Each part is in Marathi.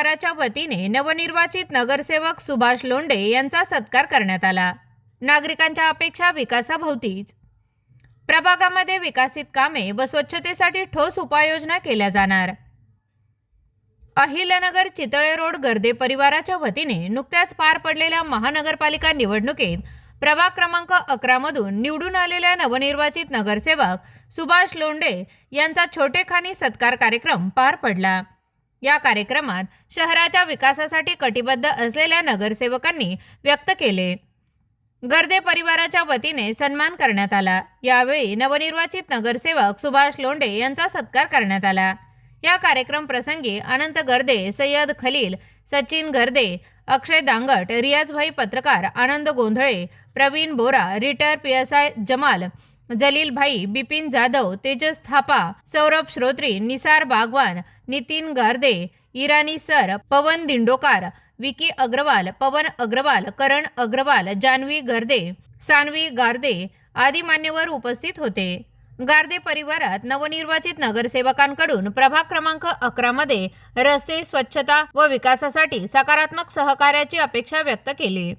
परिवाराच्या वतीने नवनिर्वाचित नगरसेवक सुभाष लोंढे यांचा सत्कार करण्यात आला. नागरिकांच्या अपेक्षा विकासाभोवतीच. प्रभागामध्ये विकसित कामे व स्वच्छतेसाठी ठोस उपाययोजना केल्या जाणार. अहिल्यानगर चितळे रोड गर्दे परिवाराच्या वतीने नुकत्याच पार पडलेल्या महानगरपालिका निवडणुकीत प्रभाग क्रमांक अकरामधून निवडून आलेल्या नवनिर्वाचित नगरसेवक सुभाष लोंढे यांचा छोटेखानी सत्कार कार्यक्रम पार पडला. या कार्यक्रमात शहराच्या विकासासाठी कटिबद्ध असलेल्या नगरसेवकांनी व्यक्त केले. गर्दे परिवाराच्या वतीने सन्मान करण्यात आला. यावेळी नवनिर्वाचित नगरसेवक सुभाष लोंढे यांचा सत्कार करण्यात आला. या कार्यक्रम प्रसंगी अनंत गर्दे सय्यद खलील सचिन गर्दे अक्षय दांगट रियाजभाई पत्रकार Anand Gondhale Praveen Bora retire P S I Jamal Jalil bhai Bipin Jadhav Tejas Thapa Saurabh Shrotri Nisar Bagwan Nitin Garde Irani sir Pawan Dindokar Vicky Agarwal Pawan Agarwal Karan Agarwal Janhavi Garde Sanvi Garde आदी मान्यवर उपस्थित होते. गारदे परिवारात नवनिर्वाचित नगरसेवकांकडून प्रभाग क्रमांक अकरामध्ये रस्ते स्वच्छता व विकासासाठी सकारात्मक सहकार्याची अपेक्षा व्यक्त केली.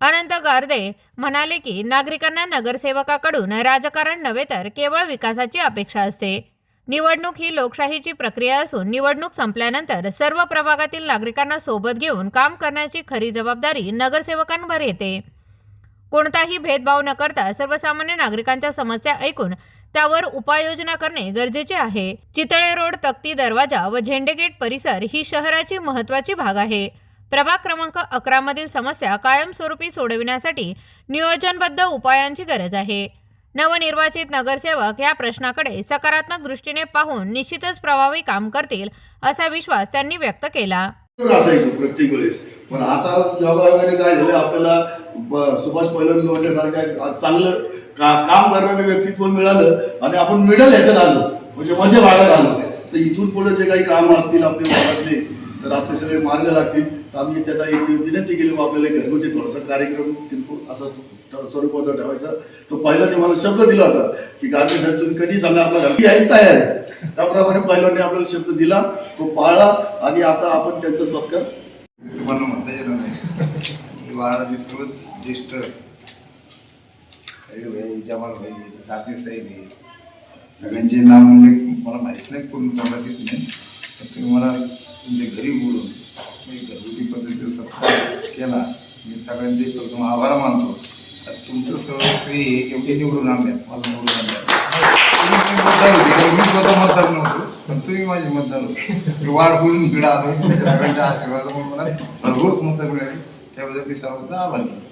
अनंत गारदे म्हणाले की नागरिकांना नगरसेवकाकडून राजकारण नव्हे तर केवळ विकासाची अपेक्षा असते. निवडणूक ही लोकशाहीची प्रक्रिया असून निवडणूक संपल्यानंतर सर्व प्रभागातील नागरिकांना सोबत घेऊन काम करण्याची खरी जबाबदारी नगरसेवकांवर येते. कोणताही भेदभाव न करता सर्वसामान्य नागरिकांच्या समस्या ऐकून त्यावर उपाययोजना करणे गरजेचे आहे. चितळे रोड तक्ती दरवाजा व झेंडेगेट परिसर ही शहराची महत्त्वाची भाग आहे. प्रभाग क्रमांक अकरामधील समस्या कायमस्वरूपी सोडविण्यासाठी नियोजनबद्ध उपायांची गरज आहे. नवनिर्वाचित नगरसेवक या प्रश्नाकडे सकारात्मक दृष्टीने पाहून निश्चितच प्रभावी काम करतील असा विश्वास त्यांनी व्यक्त केला. तर प्रत्येक वेळेस. पण आता योगायोगाने काय झालं आपल्याला सुभाष पैलन लोण्यासारख्या चांगलं का काम करणारं व्यक्तित्व मिळालं आणि आपण मिडल ह्याच्यात आलो. म्हणजे मध्य भागात आलो. तर इथून पुढे जे काही कामं असतील आपले भागातले तर आपले सगळे मार्ग लागतील. तर आम्ही त्यांना एक विनंती केली मग आपल्याला घरगुती थोडासा कार्यक्रम किरकोळ असा स्वरूपाचा ठेवायचा. तो पहिल्याने मला शब्द दिला होता की गांधी साहेब तुम्ही कधी सांगा आपल्या घरी यायला तयार आहे. त्याप्रमाणे पहिल्याने आपल्याला शब्द दिला. तो पाळला आणि आता आपण त्यांचा सत्कार तुम्हाला म्हणता येणार नाही. बाळाजी सर्वच ज्येष्ठ अरे भाई जमाल भाई गांधी साहेब आहे सगळ्यांचे नाव म्हणजे मला माहीत नाही कोण तोंडात येत नाही. तुम्ही मला तुमच्या घरी बोलून तुम्ही घरगुती पद्धतीचा सत्कार केला. मी सगळ्यांचे प्रथम आभार मानतो. तुमचं सगळं श्री एवढे निवडून आणल्यात मला निवडून आणल्यात मतदार मी स्वतः मतदार नव्हतो. पण तुम्ही माझे मतदार होते. मी वाढ करून इकडे आलो. तुमच्या सगळ्यांच्या आशीर्वादामुळे मला भरघोस मतं मिळाली. त्याबद्दल मी सर्वांचा आभार मानतो.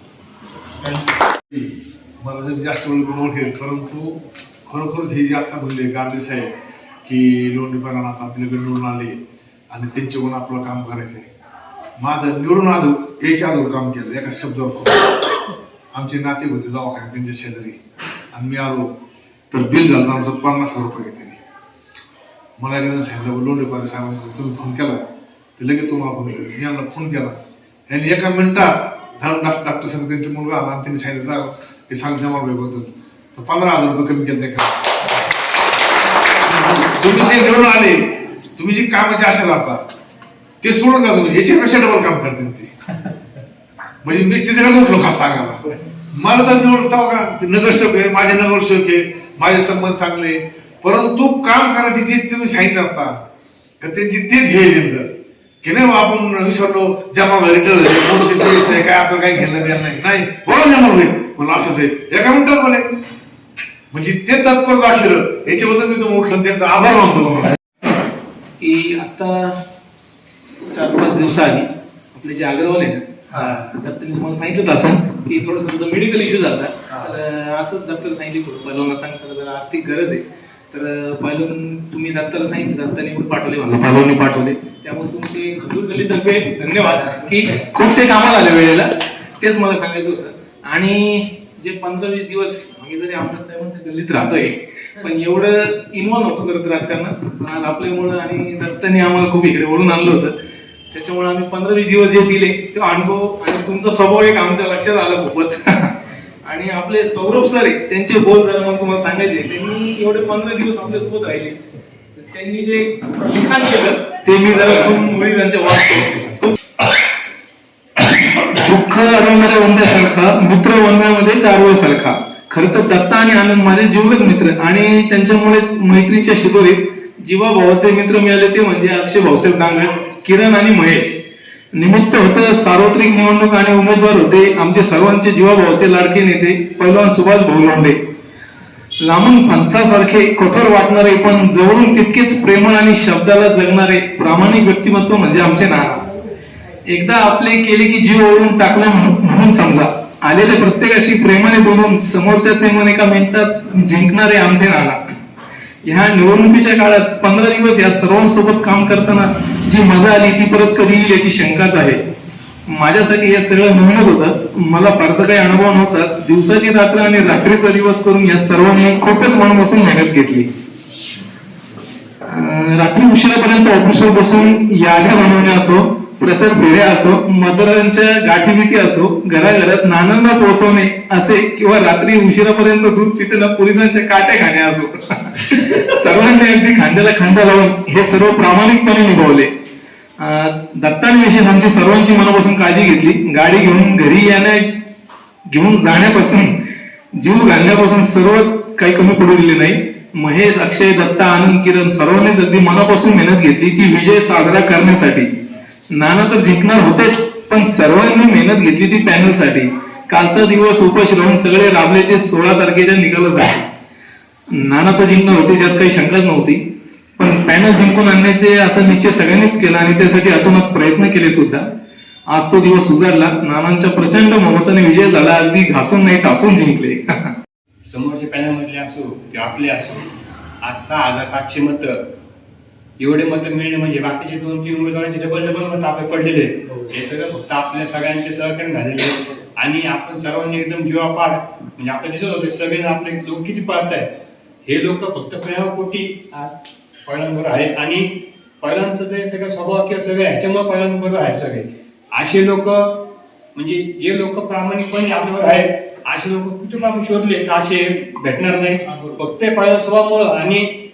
मला जर जास्त वेळ बनवून ठेवेल परंतु खरोखरच हे जे आता बोलले गांधी साहेब की लोणीपणा आता आपल्याकडे निवडून आले आणि त्यांच्याकडून आपलं काम करायचंय. माझं निवडून आलो याच्या अगोदर काम केलं एका शब्दावर आमचे नाते होते दवाखान्यात त्यांच्या शेजारी. आणि मी आलो तर बिल झालं आमचं पन्नास हजार रुपये घेतले. मला एकदा सांगितलं लोणीपारा साहेबांना तुम्ही फोन केला. ते लगेच तुम्हाला फोन केला. मी यांना फोन केला. यांनी एका मिनिटात झाडून डॉक्टर डॉक्टर सांग त्यांचा मुलगा आला आणि त्यांनी सांगितलं जा हे सांग जमा बद्दल तर पंधरा हजार रुपये कमी केले तुम्ही ते निवडून आले. तुम्ही जी कामाची आशा लावता ते सोडून जातो याच्यापेक्षा डबल काम करते ते. म्हणजे मी त्याच्याकडे उठलो का सांगायला मला तर निवड का? ते नगरसेवक आहे माझे नगरसेवक आहे माझे संबंध चांगले परंतु काम करायचे जे तुम्ही सांगितलं आता का त्यांची ते ध्येय त्यांचं. की नाही बा आपण विसरलो जमा रिटर्न झाले ते पैसे आहे काय आपलं काही घेणं देणार नाही. नाही बोला जमा होईल मला असंच आहे. एका मिनिटात बोले म्हणजे ते तत्पर दाखवलं. याच्याबद्दल मी तुम्ही उठलं त्यांचा आभार मानतो की आता चार पाच दिवसाआधी आपले जे अग्रवाल आहे ना दत्तने तुम्हाला सांगितलं असं की थोडंसं तुझा मेडिकल इश्यू झाला तर असंच दत्तला सांगितलं होतं. सांगितलं जरा आर्थिक गरज आहे. तर अं, पहिलवान तुम्ही दत्ताला सांगितलं दत्ताने पण पाठवले मला. पाठवले त्यामुळे तुमचे खजूर गल्लीतर्फे धन्यवाद. की खूप ते कामाला आले वेळेला. तेच मला सांगायचं होतं. आणि जे पंधरा वीस दिवस आम्ही जरी आमदार साहेबांच्या गल्लीत राहतोय पण एवढं इन्व्हॉल्व नव्हतो करत राजकारणात. पण आज आपल्यामुळं आणि दत्ताने आम्हाला खूप इकडे ओढून आणलं होतं. त्याच्यामुळे आम्ही पंधरा वीस दिवस जे दिले ते अनुभव आणि तुमचा स्वभाव एक आमच्या लक्षात आला खूपच. आणि आपले सौरभ सर आहे त्यांचे बोल जर मग तुम्हाला सांगायचे. त्यांनी एवढे पंधरा दिवस आपल्यासोबत राहिले. त्यांनी जे लिखाण केलं ते मी जरा खूप मुली त्यांच्या वाचतो. दुःख अडवणाऱ्या वंद्यासारखा मित्र वंद्यामध्ये दारुसारखा खरं तर दत्ता आणि आनंद माझे जीवलग मित्र आणि त्यांच्यामुळेच मैत्रीच्या शिदोरीत जीवा भावाचे मित्र मिळाले ते म्हणजे अक्षय भाऊसाहेब डांगर किरण आणि महेश. निमित्त होतं सार्वत्रिक निवडणूक आणि उमेदवार होते आमचे सर्वांचे जीवाभावाचे लाडके नेते पैलवान सुभाष भाऊ लोंढे लांबून फणसासारखे कठोर वाटणारे पण जवळून तितकेच प्रेमळ आणि शब्दाला जगणारे प्रामाणिक व्यक्तिमत्व म्हणजे आमचे नाना. एकदा आपले केले की जीव ओढून टाकला म्हणून म्हणून समजा. आलेले प्रत्येकाशी प्रेमाने बोलून समोरच्याचे मन एका मिनिटात जिंकणारे आमचे नाना. ह्या निवडणुकीच्या काळात पंधरा दिवस या सर्वांसोबत काम करताना जी मजा आली ती परत कधी येईल याची शंकाच आहे. माझ्यासाठी हे सगळं नवीनच होतं. मला फारसा काही अनुभव नव्हताच दिवसाची रात्र आणि रात्रीचा दिवस करून या सर्वांनी खूपच मन बसून मेहनत घेतली. अं, रात्री उशिरापर्यंत ऑफिसवर बसून याद्या बनवणे असो प्रचार फेऱ्या असो मतदारांच्या गाठीबिटी असो घराघरात नानांना पोहोचवणे असे किंवा रात्री उशिरापर्यंत दूध पिताना पोलिसांच्या काट्या खाणे असो. सर्वांनी अगदी खांद्याला खांदा लावून हे सर्व प्रामाणिकपणे निभावले. दत्तांविषयी आमची सर्वांची मनापासून काळजी घेतली. गाडी घेऊन घरी येण्या घेऊन जाण्यापासून जीव घालण्यापासून सर्व काही कमी पडू दिले नाही. महेश अक्षय दत्ता आनंद किरण सर्वांनीच अगदी मनापासून मेहनत घेतली ती विजय साजरा करण्यासाठी. नाना तर जिंकणार होतेच पण सर्वांनी मेहनत घेतली ती पॅनलसाठी. कालचा दिवस उपाशी राहून सगळे राबले ते सोळा तारखेच्या निकालासाठी नाना तर जिंकणार होते त्यात काही शंकाच नव्हती. पण पॅनल जिंकून आणण्याचे असा निश्चय सगळ्यांनीच केला आणि त्यासाठी अतोनात प्रयत्न केले सुद्धा. आज तो दिवस उजाडला नानांच्या प्रचंड महत्वाने विजय झाला अगदी घासून नाही तासून जिंकले. समोरच्या पॅनल मधले असो किंवा आपले असो आज सहा हजार सातशे मत एवढे मत मिळणे म्हणजे बाकीचे दोन तीन उमेदवारांचे डबल डबल मत आपले पडलेले आहेत. हे. सगळं फक्त आपल्या सगळ्यांचे सहकार्य झालेले आहे. आणि आपण सर्वांनी एकदम जीवापाड म्हणजे आपल्याला दिसत होते सगळे आपले लोक किती पळत आहेत. हे लोक फक्त प्रेमापोटी आज पहिल्यांबरोबर आहेत. आणि पहिल्यांचं जे सगळं स्वभाव किंवा सगळं ह्याच्यामुळे पहिल्यांबरोबर आहेत सगळे. असे लोक म्हणजे जे लोक प्रामाणिकपणे आपल्यावर आहेत असे लोक कुठे पण आपण शोधले तर असे भेटणार नाही. फक्त पहिल्या स्वभावामुळं आणि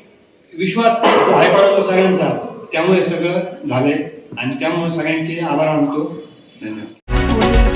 विश्वास आहे बरोबर सगळ्यांचा. त्यामुळे सगळं झालंय. आणि त्यामुळे सगळ्यांचे आभार मानतो. धन्यवाद.